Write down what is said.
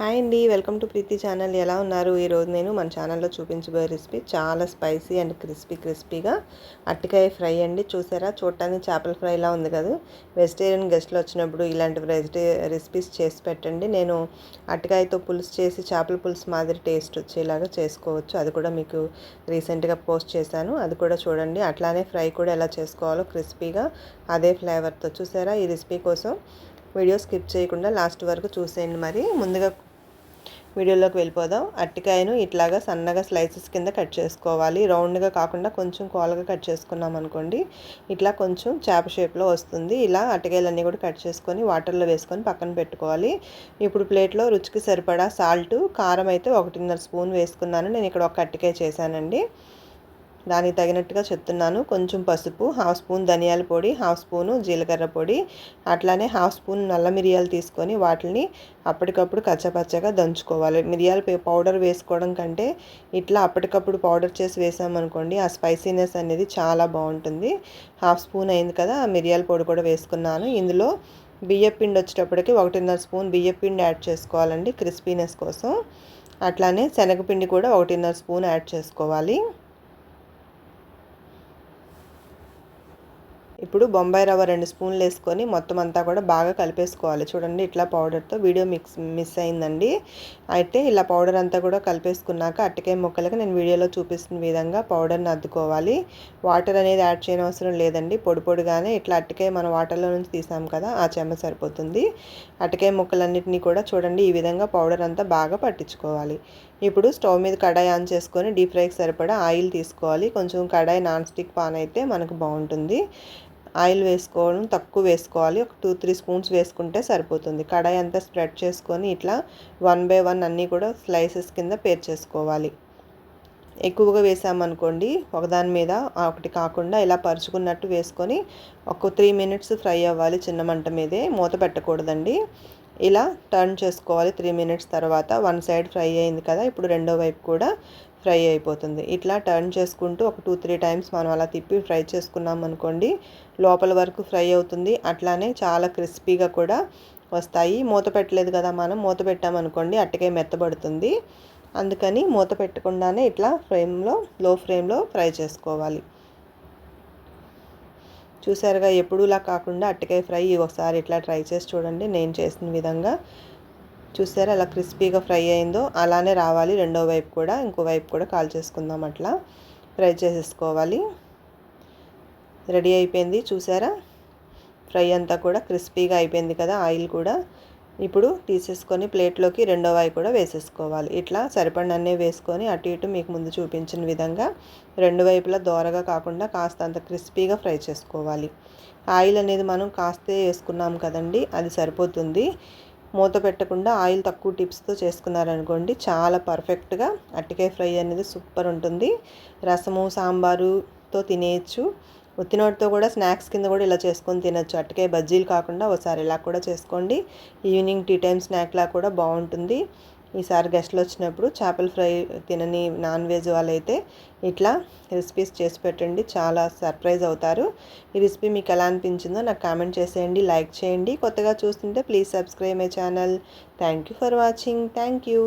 Hi అండి welcome to Preethi channel. ఎలా ఉన్నారు? ఈరోజు నేను మన ఛానల్లో చూపించబోయే రెసిపీ చాలా స్పైసీ అండ్ క్రిస్పీ క్రిస్పీగా అట్టికాయ ఫ్రై అండి. చూసారా? చూడటానికి చేపల ఫ్రైలా ఉంది కదా? వెజిటేరియన్ గెస్ట్లు వచ్చినప్పుడు ఇలాంటి వెజిటే రెసిపీస్ చేసి పెట్టండి. నేను అట్టికాయతో పులుసు చేసి చేపల పులుసు మాదిరి టేస్ట్ వచ్చేలాగా చేసుకోవచ్చు. అది కూడా మీకు రీసెంట్గా పోస్ట్ చేశాను. అది కూడా చూడండి. అట్లానే ఫ్రై కూడా ఎలా చేసుకోవాలో క్రిస్పీగా అదే ఫ్లేవర్తో. చూసారా? ఈ రెసిపీ కోసం వీడియో స్కిప్ చేయకుండా లాస్ట్ వరకు చూసేయండి మరి. ముందుగా వీడియోలోకి వెళ్ళిపోదాం. అట్టికాయను ఇట్లాగా సన్నగా స్లైసెస్ కింద కట్ చేసుకోవాలి. రౌండ్గా కాకుండా కొంచెం కోలగా కట్ చేసుకున్నాం అనుకోండి ఇట్లా కొంచెం చేప షేప్లో వస్తుంది. ఇలా అట్టికాయలన్నీ కూడా కట్ చేసుకొని వాటర్లో వేసుకొని పక్కన పెట్టుకోవాలి. ఇప్పుడు ప్లేట్లో రుచికి సరిపడా సాల్ట్ కారం అయితే ఒకటిన్నర స్పూన్ వేసుకున్నాను. నేను ఇక్కడ ఒక అట్టికాయ చేశానండి. దానికి తగినట్టుగా చెప్తున్నాను. కొంచెం పసుపు హాఫ్ స్పూన్ ధనియాల పొడి హాఫ్ స్పూను జీలకర్ర పొడి అట్లానే హాఫ్ స్పూన్ నల్ల మిరియాలు తీసుకొని వాటిని అప్పటికప్పుడు కచ్చపచ్చగా దంచుకోవాలి. మిరియాల పౌడర్ వేసుకోవడం కంటే ఇట్లా అప్పటికప్పుడు పౌడర్ చేసి వేసామనుకోండి ఆ స్పైసీనెస్ అనేది చాలా బాగుంటుంది. హాఫ్ స్పూన్ అయింది కదా మిరియాల పొడి కూడా వేసుకున్నాను. ఇందులో బియ్యపిండి వచ్చేటప్పటికి ఒకటిన్నర స్పూన్ బియ్యపిండి యాడ్ చేసుకోవాలండి క్రిస్పీనెస్ కోసం. అట్లానే శనగపిండి కూడా ఒకటిన్నర స్పూన్ యాడ్ చేసుకోవాలి. ఇప్పుడు బొంబాయి రవ్వ రెండు స్పూన్లు వేసుకొని మొత్తం అంతా కూడా బాగా కలిపేసుకోవాలి. చూడండి ఇట్లా పౌడర్తో వీడియో మిక్స్ మిస్ అయిందండి. అయితే ఇలా పౌడర్ అంతా కూడా కలిపేసుకున్నాక అట్టకాయ ముక్కలకి నేను వీడియోలో చూపిస్తున్న విధంగా పౌడర్ని అద్దుకోవాలి. వాటర్ అనేది యాడ్ చేయని అవసరం లేదండి. పొడి పొడిగానే ఇట్లా అట్టకాయ మన వాటర్లో నుంచి తీసాం కదా ఆ చెమ్మ సరిపోతుంది. అట్టకాయ ముక్కలన్నింటినీ కూడా చూడండి ఈ విధంగా పౌడర్ అంతా బాగా పట్టించుకోవాలి. ఇప్పుడు స్టవ్ మీద కడాయి ఆన్ చేసుకొని డీప్ ఫ్రైకి సరిపడా ఆయిల్ తీసుకోవాలి. కొంచెం కడాయి నాన్ స్టిక్ పాన్ అయితే మనకు బాగుంటుంది. ఆయిల్ వేసుకోవడం తక్కువ వేసుకోవాలి. ఒక టూ త్రీ స్పూన్స్ వేసుకుంటే సరిపోతుంది. కడాయి అంతా స్ప్రెడ్ చేసుకొని ఇట్లా వన్ బై వన్ అన్నీ కూడా స్లైసెస్ కింద పేర్చేసుకోవాలి ఎక్కువగా వేసామనుకోండి ఒకదాని మీద ఒకటి కాకుండా ఇలా పరుచుకున్నట్టు వేసుకొని ఒక త్రీ మినిట్స్ ఫ్రై అవ్వాలి చిన్న మంట మీదే. మూత పెట్టకూడదండి. ఇలా టర్న్ చేసుకోవాలి త్రీ మినిట్స్ తర్వాత. వన్ సైడ్ ఫ్రై అయింది కదా ఇప్పుడు రెండో వైపు కూడా ఫ్రై అయిపోతుంది. ఇట్లా టర్న్ చేసుకుంటూ ఒక టూ త్రీ టైమ్స్ మనం అలా తిప్పి ఫ్రై చేసుకున్నాం అనుకోండి లోపల వరకు ఫ్రై అవుతుంది. అట్లానే చాలా క్రిస్పీగా కూడా వస్తాయి. మూత పెట్టలేదు కదా మనం మూత పెట్టామనుకోండి అట్టకే మెత్తబడుతుంది. అందుకని మూత పెట్టకుండానే ఇట్లా ఫ్రేమ్లో లో ఫ్లేమ్లో ఫ్రై చేసుకోవాలి. చూసారుగా ఎప్పుడూలా కాకుండా అట్టకాయ ఫ్రై ఒకసారి ఇట్లా ట్రై చేసి చూడండి. నేను చేసిన విధంగా చూసారా అలా క్రిస్పీగా ఫ్రై అయిందో. అలానే రావాలి. రెండో వైపు కూడా ఇంకో వైపు కూడా కాల్ చేసుకుందాం అట్లా. ఫ్రై చేసేసుకోవాలి. రెడీ అయిపోయింది. చూసారా? ఫ్రై అంతా కూడా క్రిస్పీగా అయిపోయింది కదా ఆయిల్ కూడా. ఇప్పుడు తీసేసుకొని ప్లేట్లోకి రెండో వాయి కూడా వేసేసుకోవాలి. ఇట్లా సరిపడినన్నే వేసుకొని అటు ఇటు మీకు ముందు చూపించిన విధంగా రెండు వైపులా దోరగా కాకుండా కాస్త అంత క్రిస్పీగా ఫ్రై చేసుకోవాలి. ఆయిల్ అనేది మనం కాస్తే వేసుకున్నాం కదండి అది సరిపోతుంది. మూత పెట్టకుండా ఆయిల్ తక్కువ టిప్స్తో చేసుకున్నారనుకోండి చాలా పర్ఫెక్ట్గా అట్టికాయ ఫ్రై అనేది సూపర్ ఉంటుంది. రసము సాంబారుతో తినేయచ్చు. ఉత్తినోటితో కూడా స్నాక్స్ కింద కూడా ఇలా చేసుకొని తినచ్చు. అటుకే బజ్జీలు కాకుండా ఒకసారి ఇలా కూడా చేసుకోండి. ఈవినింగ్ టీ టైం స్నాక్లా కూడా బాగుంటుంది. ఈసారి గెస్ట్లు వచ్చినప్పుడు చేపల ఫ్రై తినని నాన్ వెజ్ వాళ్ళైతే ఇట్లా రెసిపీస్ చేసి పెట్టండి. చాలా సర్ప్రైజ్ అవుతారు. ఈ రెసిపీ మీకు ఎలా అనిపించిందో నాకు కామెంట్ చేసేయండి లైక్ చేయండి. కొత్తగా చూస్తుంటే please subscribe my channel. Thank you for watching. Thank you.